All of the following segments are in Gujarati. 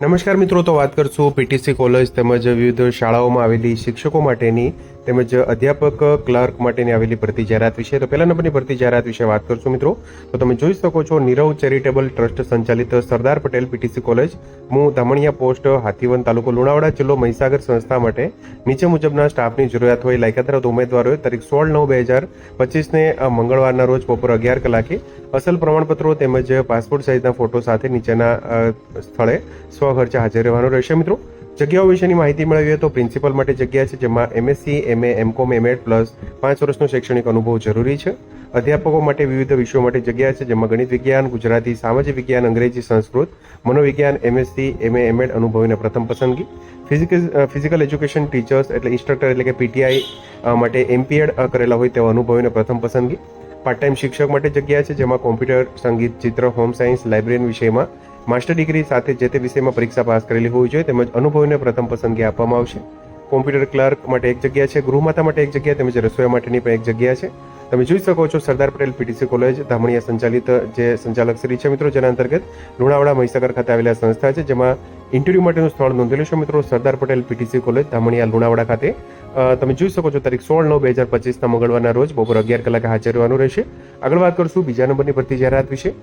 નમસ્કાર મિત્રો તો વાત કરશું પીટીસી કોલેજ તેમજ વિવિધ શાળાઓમાં આવેલી શિક્ષકો માટેની તેમજ અધ્યાપક, ક્લાર્ક માટેની આવેલી ભરતી જાહેરાત વિશે. તો પહેલા નંબરની ભરતી જાહેરાત વિશે વાત કરશું મિત્રો. તો તમે જોઈ શકો છો નીરવ ચેરિટેબલ ટ્રસ્ટ સંચાલિત સરદાર પટેલ પીટીસી કોલેજ. મું ધામણિયા પોસ્ટ, હાથીવન તાલુકો લુણાવાડા, જિલ્લો મહીસાગર સંસ્થા માટે. નીચે મુજબના સ્ટાફની જરૂરિયાત હોય, લાયકાત ધરાવતા ઉમેદવારોએ તારીખ સોળ નવ બે હજાર પચીસને મંગળવારના રોજ બપોર અગિયાર કલાકે. અસલ પ્રમાણપત્રો તેમજ પાસપોર્ટ સાઇઝના ફોટો સાથે નીચેના સ્થળે સ્વખર્ચે હાજર રહેવાનું રહેશે મિત્રો. જગ્યાઓ વિશેની માહિતી મેળવીએ તો પ્રિન્સિપલ માટે જગ્યા છે જેમાં MSc MA MCom MEd plus પાંચ વર્ષનો શૈક્ષણિક અનુભવ જરૂરી છે. અધ્યાપકો માટે વિવિધ વિષયો માટે જગ્યા છે જેમાં ગણિત વિજ્ઞાન, ગુજરાતી, સામાજિક વિજ્ઞાન, અંગ્રેજી, સંસ્કૃત, મનોવિજ્ઞાન એમએસસી એમએ એમએડ અનુભવીને પ્રથમ પસંદગી. ફિઝિકલ ફિઝિકલ એજ્યુકેશન ટીચર્સ એટલે ઇન્સ્ટ્રક્ટર એટલે કે પીટીઆઈ માટે એમપીએડ કરેલા હોય તેવા અનુભવીને પ્રથમ પસંદગી. પાર્ટ ટાઈમ શિક્ષક માટે જગ્યા છે જેમાં કોમ્પ્યુટર સંગીત, ચિત્ર હોમ સાયન્સ લાઇબ્રેરી વિષયમાં માસ્ટર ડિગ્રી સાથે જે તે વિષયમાં પરીક્ષા પાસ કરેલી હોવી જોઈએ તેમજ અનુભવીને પ્રથમ પસંદગી આપવામાં આવશે. કોમ્પ્યુટર ક્લર્ક માટે એક જગ્યા છે, ગૃહમાતા માટે એક જગ્યા તેમજ રસોઈયા માટેની પણ એક જગ્યા છે. તમે જોઈ શકો છો સરદાર પટેલ પીટીસી કોલેજ, ધામણીયા સંચાલિત જે સંચાલક શ્રી છે મિત્રો, જેના અંતર્ગત લુણાવાડા મહીસાગર ખાતે આવેલા સંસ્થા છે, જેમાં ઇન્ટરવ્યૂ માટેનું સ્થળ નોંધેલું છે મિત્રો, સરદાર પટેલ પીટીસી કોલેજ, ધામણીયા લુણાવાડા ખાતે. તમે જોઈ શકો છો તારીખ સોળ નવ બે હજાર પચીસના મંગળવારના રોજ બપોર અગિયાર કલાકે હાજર રહેવાનું રહેશે. આગળ વાત કરશું બીજા નંબરની ભરતી જાહેરાત વિશે.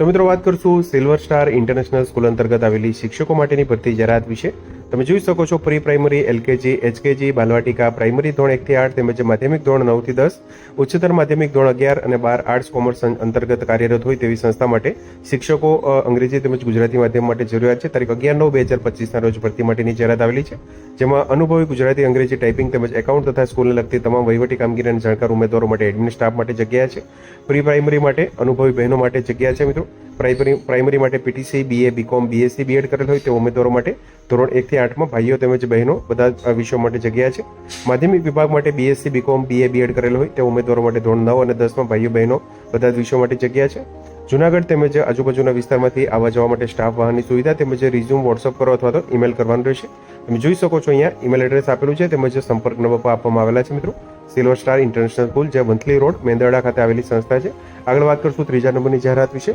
તો મિત્રો વાત કરશું સિલ્વર સ્ટાર ઇન્ટરનેશનલ સ્કૂલ અંતર્ગત આવેલી શિક્ષકો માટેની ભરતી જાહેરાત વિશે. તમે જોઈ શકો છો પ્રી પ્રાઇમરી, એલકેજી, એચકેજી, બાલવાટિકા પ્રાઇમરી ધોરણ એકથી આઠ તેમજ માધ્યમિક ધોરણ નવથી દસ, ઉચ્ચતર માધ્યમિક ધોરણ અગિયાર અને બાર આર્ટ્સ કોમર્સ અંતર્ગત કાર્યરત હોય તેવી સંસ્થા માટે શિક્ષકો અંગ્રેજી તેમજ ગુજરાતી માધ્યમ માટે જરૂરિયાત છે. તારીખ અગિયાર નવ બે હજાર પચીસના રોજ ભરતી માટેની જાહેરાત આવેલી છે, જેમાં અનુભવી ગુજરાતી, અંગ્રેજી ટાઈપિંગ તેમજ એકાઉન્ટ તથા સ્કૂલને લગતી તમામ વહીવટી કામગીરી અને જાણકાર ઉમેદવારો માટે એડમિન સ્ટાફ માટે જગ્યા છે. પ્રી પ્રાઇમરી માટે અનુભવી બહેનો માટે જગ્યા છે મિત્રો. પ્રાઇમરી પ્રાઇમરી માટે PTC, BA, BCom, BSc BEd કરેલ હોય તે ઉમેદવારો માટે ધોરણ એકથી આઠમાં ભાઈઓ તેમજ બહેનો બધા વિષયો માટે જગ્યા છે. માધ્યમિક વિભાગ માટે બીએસસી, બીકોમ, બીએ બીએડ કરેલ હોય તે ઉમેદવારો માટે ધોરણ નવ અને દસમાં ભાઈઓ, બહેનો બધા જ વિષયો માટે જગ્યા છે. જુનાગઢ તેમજ આજુબાજુના વિસ્તારમાંથી આવવા જવા માટે સ્ટાફ વાહનની સુવિધા તેમજ રિઝ્યુમ વોટ્સઅપ કરો અથવા તો ઈમેલ કરવાનું રહેશે. તમે જોઈ શકો છો અહીંયા ઈમેલ એડ્રેસ આપેલું છે તેમજ સંપર્ક નંબર પણ આપવામાં આવેલા છે મિત્રો. સિલ્વર સ્ટાર ઇન્ટરનેશનલ સ્કૂલ જે વંથલી રોડ, મેંદરડા ખાતે આવેલી સંસ્થા છે. આગળ વાત કરશું ત્રીજા નંબરની જાહેરાત વિશે.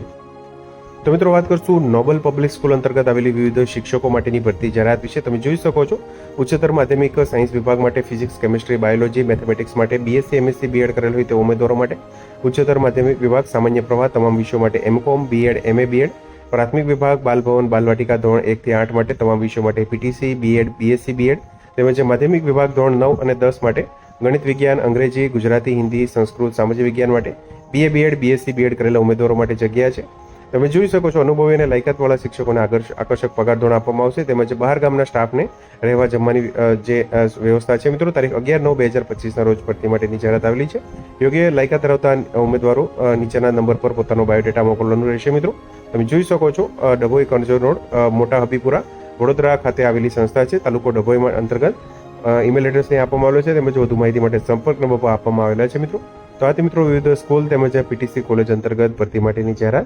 તો મિત્રો વાત કરશું નોબલ પબ્લિક સ્કૂલ અંતર્ગત આવેલી વિવિધ શિક્ષકો માટેની ભરતી જાહેરાત વિશે. તમે જોઈ શકો છો, ઉચ્ચતર માધ્યમિક સાયન્સ વિભાગ માટે ફિઝિક્સ, કેમિસ્ટ્રી, બાયોલોજી, મેથેમેટિક્સ માટે બીએસસી એમએસસી બીએડ કરેલ હોય તે ઉમેદવારો માટે. ઉચ્ચતર માધ્યમિક વિભાગ, સામાન્ય પ્રવાહ, તમામ વિષયો માટે એમકોમ બીએડ એમએ બીએડ પ્રાથમિક વિભાગ બાલભવન બાલવાટિકા ધોરણ એકથી આઠ માટે તમામ વિષયો માટે પીટીસી બીએડ બીએસસી બીએડ તેમજ માધ્યમિક વિભાગ ધોરણ નવ અને દસ માટે ગણિત વિજ્ઞાન, અંગ્રેજી, ગુજરાતી, હિન્દી, સંસ્કૃત, સામાજિક વિજ્ઞાન માટે બીએ બીએડ બીએસસી બીએડ કરેલા ઉમેદવારો માટે જગ્યા છે. તમે જોઈ શકો છો અનુભવી અને લાયકાતવાળા શિક્ષકોને આકર્ષ- આકર્ષક પગાર ધોરણ આપવામાં આવશે. તેમજ બહાર ગામના સ્ટાફને રહેવા જમવાની જે વ્યવસ્થા છે. મિત્રો, તારીખ અગિયાર નવ બે હજાર પચીસના રોજ ભરતી માટેની જાહેરાત આવેલી છે. યોગ્ય લાયકાત ધરાવતા ઉમેદવારો નીચેના નંબર પર પોતાનો બાયોડેટા મોકલવાનું રહેશે. મિત્રો, તમે જોઈ શકો છો ડભોઈ કણજો રોડ મોટા હબીપુરા, વડોદરા ખાતે આવેલી સંસ્થા છે. તાલુકો ડભોઈ અંતર્ગત ઈમેલ એડ્રેસ અહીં આપવામાં આવેલો છે. તેમજ વધુ માહિતી માટે સંપર્ક નંબર પર આપવામાં આવેલા છે, મિત્રો. તો આથી મિત્રો વિવિધ સ્કૂલ તેમજ પીટીસી કોલેજ અંતર્ગત ભરતી માટેની જાહેરાત.